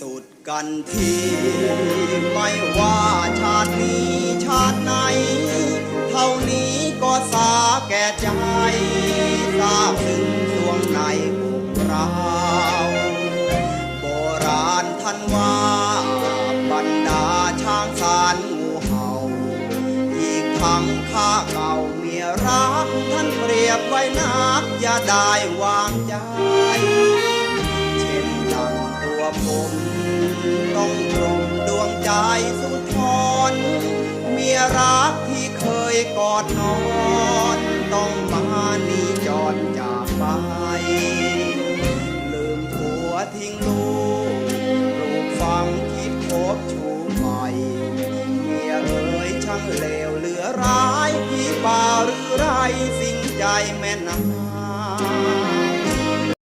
สุดกันทีไม่ว่าชาตินี้ชาติไหน เท่านี้ก็สาแก่ใจทราบถึงสวงในพวกเราโบราณท่านว่าบรรดาช้างสารงูเห่า อีกทั้งข้าเก่าเมียรัก ท่านเปรียบไว้นักอย่าได้วางใจ เช่นดังตัวผม ต้องตรงดวงใจสุนทรเมียรักที่เคยกอดนอน ต้องมาหนีจอดจากไป ลืมผัวทิ้งลูกลูกฟังคิดพบชูใหม่เมียเอ่ยช่างเลวเหลือร้ายพี่ป่าหรือไรสิ่งใจแม่นา